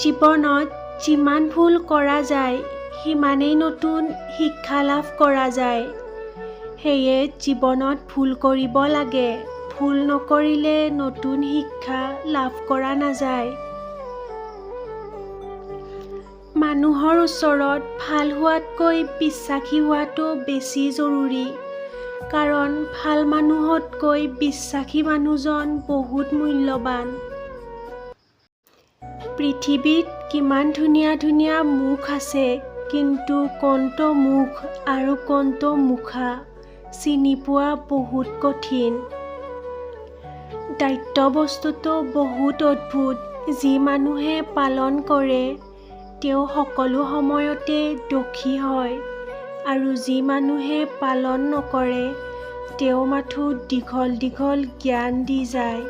জীৱনত যিমান ভুল কৰা যায় সিমানেই নতুন শিক্ষা লাভ কৰা যায়। সেয়ে জীৱনত ভুল কৰিব লাগে। ভুল নকৰিলে নতুন শিক্ষা লাভ কৰা নাযায়। মানুহৰ ওচৰত ভাল হোৱাতকৈ বিশ্বাসী হোৱাটো বেছি জৰুৰী। কাৰণ ভাল মানুহতকৈ বিশ্বাসী মানুহজন বহুত মূল্যৱান পৃথিৱীত কিমান ধুনীয়া ধুনীয়া মুখ আছে কিন্তু কোনটো মুখ আৰু কোনটো মুখা চিনি পোৱা বহুত কঠিন। দায়িত্ব বস্তুটো বহুত অদ্ভুত যি মানুহে পালন কৰে তেওঁ সকলো সময়তে দোষী হয় আৰু যি মানুহে পালন নকৰে তেওঁ মাথো দীঘল দীঘল জ্ঞান দি যায়।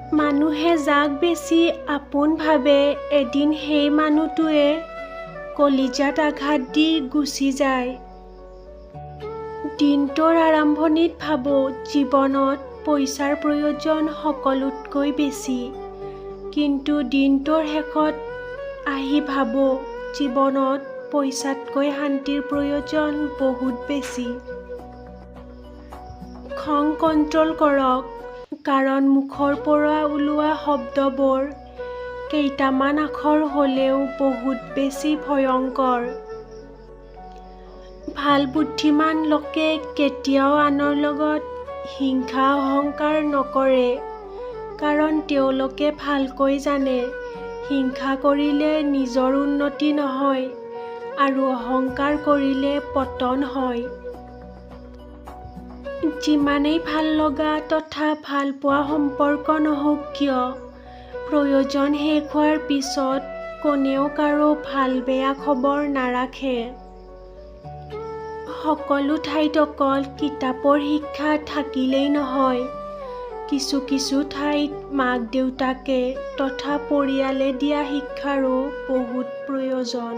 মানুহে যাক বেছি আপোন ভাবে এদিন সেই মানুহটোৱে কলিজাত আঘাত দি গুচি যায়। দিনটোৰ আৰম্ভণিত ভাবোঁ জীৱনত পইচাৰ প্ৰয়োজন সকলোতকৈ বেছি। কিন্তু দিনটোৰ শেষত আহি ভাবোঁ জীৱনত পইচাতকৈ শান্তিৰ প্ৰয়োজন বহুত বেছি। খং কণ্ট্ৰল কৰক। কাৰণ মুখৰ পৰা ওলোৱা শব্দবোৰ কেইটামান আখৰ হ'লেও বহুত বেছি ভয়ংকৰ। ভাল বুদ্ধিমান লোকে কেতিয়াও আনৰ লগত হিংসা অহংকাৰ নকৰে কাৰণ তেওঁলোকে ভালকৈ জানে হিংসা কৰিলে নিজৰ উন্নতি নহয় আৰু অহংকাৰ কৰিলে পতন হয়। যিমানেই ভাল লগা তথা ভালপোৱা সম্পৰ্ক নহওক কিয় প্ৰয়োজন শেষ হোৱাৰ পিছত কোনেও কাৰো ভাল বেয়া খবৰ নাৰাখে। সকলো ঠাইত অকল কিতাপৰ শিক্ষা থাকিলেই নহয়। কিছু কিছু ঠাইত মাক দেউতাকে তথা পৰিয়ালে দিয়া শিক্ষাৰো বহুত প্ৰয়োজন।